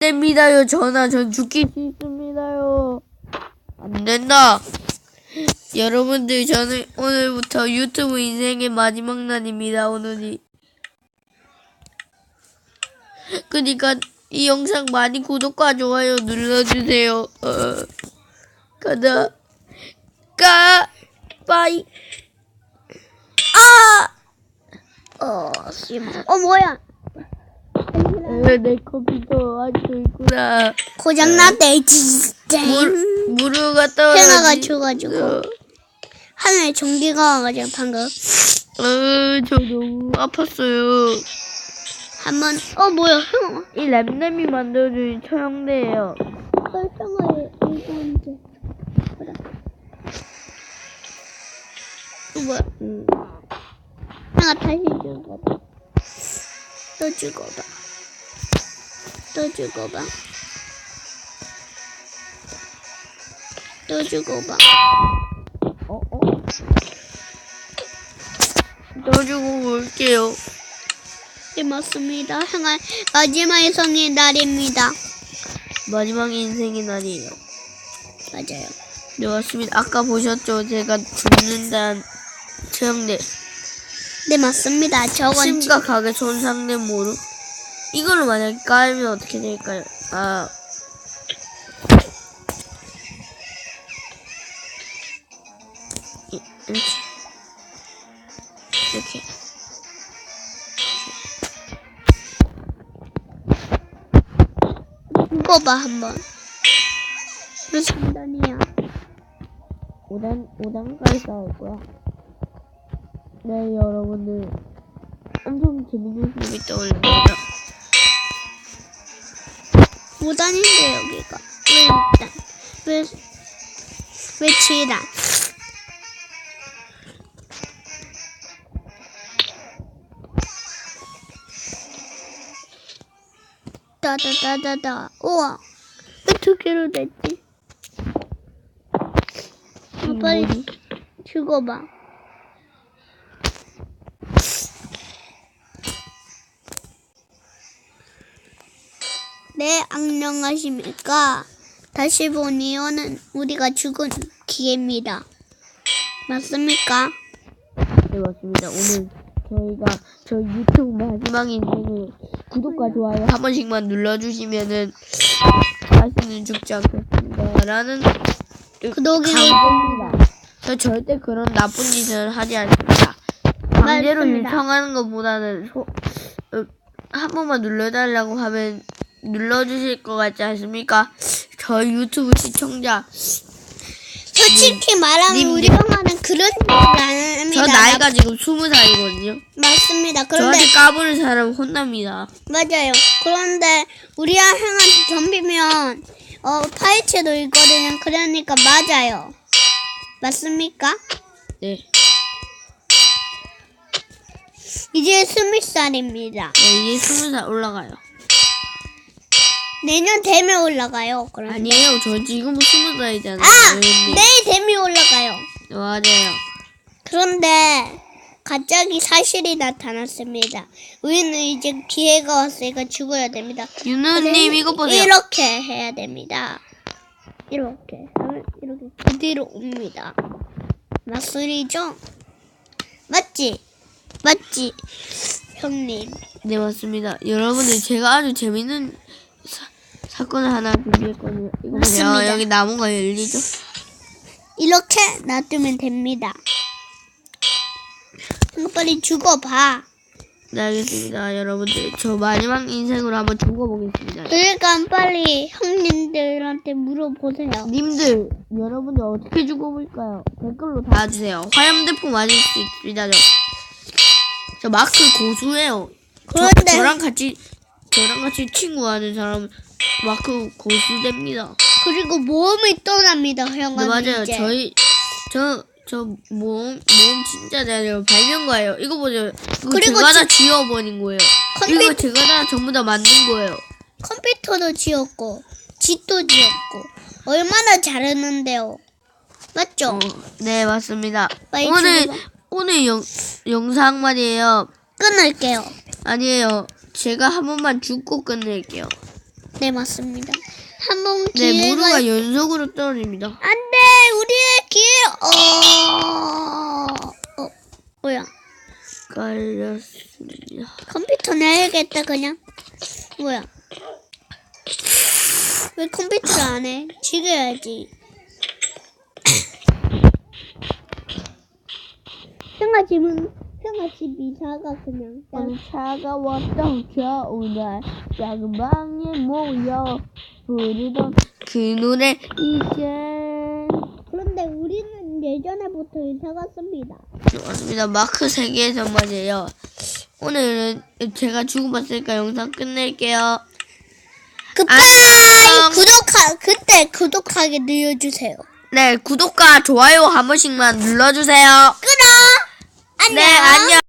됩니다요. 전화 전 죽기 싫습니다요. 안 된다. 여러분들 저는 오늘부터 유튜브 인생의 마지막 날입니다. 오늘이. 그니까 이 영상 많이 구독과 좋아요 눌러주세요. 어, 가자. 가. 빠이. 어, 씨발. 어, 뭐야? 에, 내 컴퓨터 아직도 있구나 고장났대, 진짜. 물, 물을 갖다 해나가. 줘가지고. 어, 하늘에 전기가 와가지고 방금. 어, 저 너무 아팠어요 한번, 어, 뭐야, 형. 이 램램이 만들어준 처형대예요 읽었는데. 뭐야. 음. 형아, 다시 죽어봐. 또 죽어봐. 또 죽어봐. 또 죽어봐. 어, 어. 넣어주고 올게요 네, 맞습니다. 형아, 마지막의 성의 날입니다. 마지막 인생의 날이에요 맞아요. 네 맞습니다 아까 보셨죠 제가 죽는다는 처형대 네, 맞습니다. 저건 지- 심각하게 손상된 모루 이걸로 만약에 깔면 어떻게 될까요? 아 이- 이렇게 이렇게 죽어봐, 한번. 몇 3단이야? 5단 5단까지 싸울 거야. 네 여러분들 엄청 재밌는 film이 떠올립니다. 5단인데, 여기가. 왜 6단? 왜, 왜 7단? 따다다다다. 우와. 왜 두 개로 됐지? 어, 빨리 뭐지? 죽어봐. 네, 안녕하십니까. 다시 보니 오는 우리가 죽은 기회입니다. 맞습니까? 네 맞습니다. 오늘 저희가 저 유튜브 마지막 인생을 구독과 좋아요 한 번씩만 눌러주시면은 다시는 죽지 않겠습니다 라는 구독이 강조입니다. 저 절대 그런 나쁜 짓을 하지 않습니다. 강제로 맞습니다. 요청하는 것보다는 소, 어, 한 번만 눌러달라고 하면 눌러주실 것 같지 않습니까? 저 유튜브 시청자 솔직히 말하면 님, 우리 님. 형아는 그런 짓을 안 합니다. 저 나이가 지금 스무 살이거든요. 맞습니다. 그런데 저한테 까부는 사람 혼납니다. 맞아요. 그런데 우리 형한테 덤비면 어 파이치도 있거든요. 그러니까 맞아요. 맞습니까? 네. 이제 스무 살입니다. 네, 이제 스무 살 올라가요. 내년 되면 올라가요. 그럼 아니에요. 저 지금 스무 살이잖아요. 아 어른이. 내일 되면 올라가요. 맞아요. 그런데 갑자기 사실이 나타났습니다. 우리는 이제 기회가 왔으니까 죽어야 됩니다. 윤우님 이거 보세요. 이렇게 해야 됩니다. 이렇게 하면 이렇게 그대로 옵니다. 맞소리죠? 맞지? 맞지? 형님. 네 맞습니다. 여러분들 제가 아주 재밌는 사, 사건을 하나 준비했거든요. 이거 보세요. 맞습니다. 여기 나무가 열리죠? 이렇게 놔두면 됩니다. 형 빨리 죽어봐. 네 알겠습니다. 여러분들 저 마지막 인생으로 한번 죽어보겠습니다. 그러니까 빨리 형님들한테 물어보세요. 님들 여러분들 어떻게 죽어볼까요? 댓글로 달아주세요. 화염대포 맞을 수 있습니다. 저, 저 마크 고수예요. 저, 그런데 저랑 같이 저랑 같이 친구하는 사람 마크 고수됩니다. 그리고 모험이 떠납니다. 형아. 네 맞아요. 이제. 저희 저 저 모험 모험 진짜 잘해요. 발명가예요. 이거 보세요. 이거 그리고 제가 다 지- 지어버린 거예요. 컴퓨, 이거 제가 다 전부 다 만든 거예요. 컴퓨터도 지었고 집도 지었고 얼마나 잘했는데요. 맞죠? 어, 네 맞습니다. 빨리 오늘 죽어봐. 오늘 영 영상 말이에요. 끊을게요. 아니에요. 제가 한 번만 죽고 끝낼게요. 네 맞습니다. 한번 네, 기회가 모두가 연속으로 떨어집니다. 안돼 우리의 기회. 어. 어 뭐야? 깔렸습니다. 컴퓨터 내야겠다 그냥. 뭐야? 왜 컴퓨터를 안 해? 지겨야지. 형아 집은 형아 집 이사가 그냥 어느 차가웠던 겨울날 작 은 방에 모여 부르던 그 노래 이젠 그런데 우리는 예전에부터 이사 갔습니다. 맞습니다. 마크 세계에서 말이에요. 오늘은 제가 죽어봤으니까 영상 끝낼게요. 굿바이 안녕. 구독하 그때 구독하기 눌러주세요. 네, 구독과 좋아요 한 번씩만 눌러주세요. 끊어. 안녕. 네, 안녕.